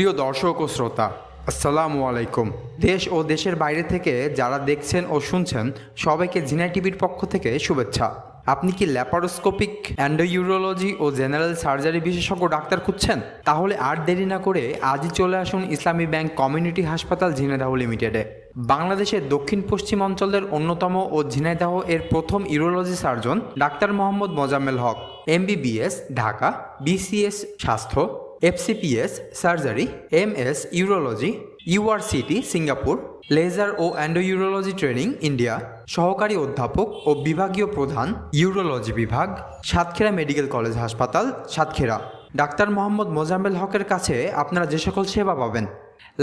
প্রিয় দর্শক ও শ্রোতা, আসসালামু আলাইকুম। দেশ ও দেশের বাইরে থেকে যারা দেখছেন ও শুনছেন, সবাইকে জিনাই টিভির পক্ষ থেকে শুভেচ্ছা। আপনি কি ল্যাপারোস্কোপিক, অ্যান্ডোইউরোলজি ও জেনারেল সার্জারি বিশেষজ্ঞ ডাক্তার খুঁজছেন? তাহলে আর দেরি না করে আজই চলে আসুন ইসলামী ব্যাংক কমিউনিটি হাসপাতাল ঝিনাইদহ লিমিটেডে বাংলাদেশের দক্ষিণ পশ্চিম অঞ্চলের অন্যতম ও ঝিনাইদাহ এর প্রথম urology surgeon doctor Mohammad Mozammel Haque, MBBS, Dhaka, BCS স্বাস্থ্য FCPS surgery MS urology URCT Singapore laser ও অ্যান্ডোইউরোলজি ট্রেনিং ইন্ডিয়া সহকারী অধ্যাপক ও বিভাগীয় প্রধান ইউরোলজি বিভাগ, সাতক্ষীরা মেডিকেল কলেজ হাসপাতাল, সাতক্ষীরা। ডাক্তার মোহাম্মদ মোজাম্মেল হকের কাছে আপনারা যে সকল সেবা পাবেন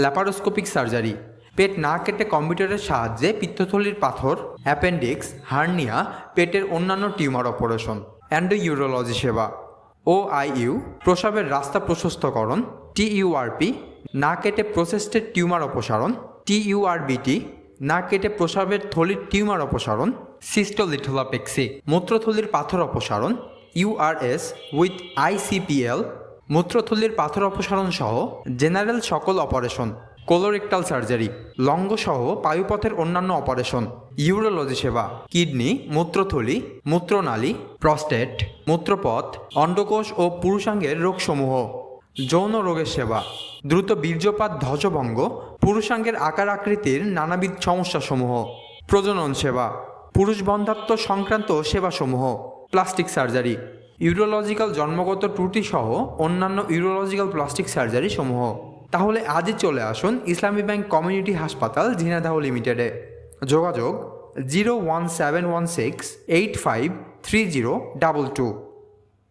ল্যাপারোস্কোপিক সার্জারি পেট না কেটে কম্পিউটারের সাহায্যে পিত্তথলির পাথর অ্যাপেন্ডিক্স হার্নিয়া পেটের অন্যান্য টিউমার অপারেশন অ্যান্ডোইউরোলজি সেবা। ও আইইউ প্রসাবের রাস্তা প্রশস্তকরণ টিইউআরপি না কেটে প্রসেস্টের টিউমার অপসারণ টিইউআরবিটি না কেটে প্রসাবের থলির টিউমার অপসারণ সিস্টোলিথোলাপেক্সি মূত্রথলির পাথর অপসারণ ইউআরএস উইথ আইসিপিএল মূত্রথলির পাথর অপসারণ সহ জেনারেল সকল অপারেশন কোলোরেক্টাল সার্জারি লঙ্গ সহ পায়ুপথের অন্যান্য অপারেশন ইউরোলজি সেবা কিডনি মূত্রথলি, মূত্রনালী প্রস্টেট মূত্রপথ, অন্ডকোষ ও পুরুষাঙ্গের রোগসমূহ। যৌন রোগের সেবা, দ্রুত বীর্যপাত ধ্বজভঙ্গ, পুরুষাঙ্গের আকার আকৃতির নানাবিধ সমস্যাসমূহ। প্রজনন সেবা, পুরুষ বন্ধাত্ব সংক্রান্ত সেবাসমূহ। প্লাস্টিক সার্জারি ইউরোলজিক্যাল জন্মগত ত্রুটি সহ অন্যান্য ইউরোলজিক্যাল প্লাস্টিক সার্জারি সমূহ। তাহলে আজই চলে আসুন ইসলামী ব্যাংক কমিউনিটি হাসপাতাল ঝিনাদাহ লিমিটেডে। যোগাযোগ zero one seven one six eight five three zero double two.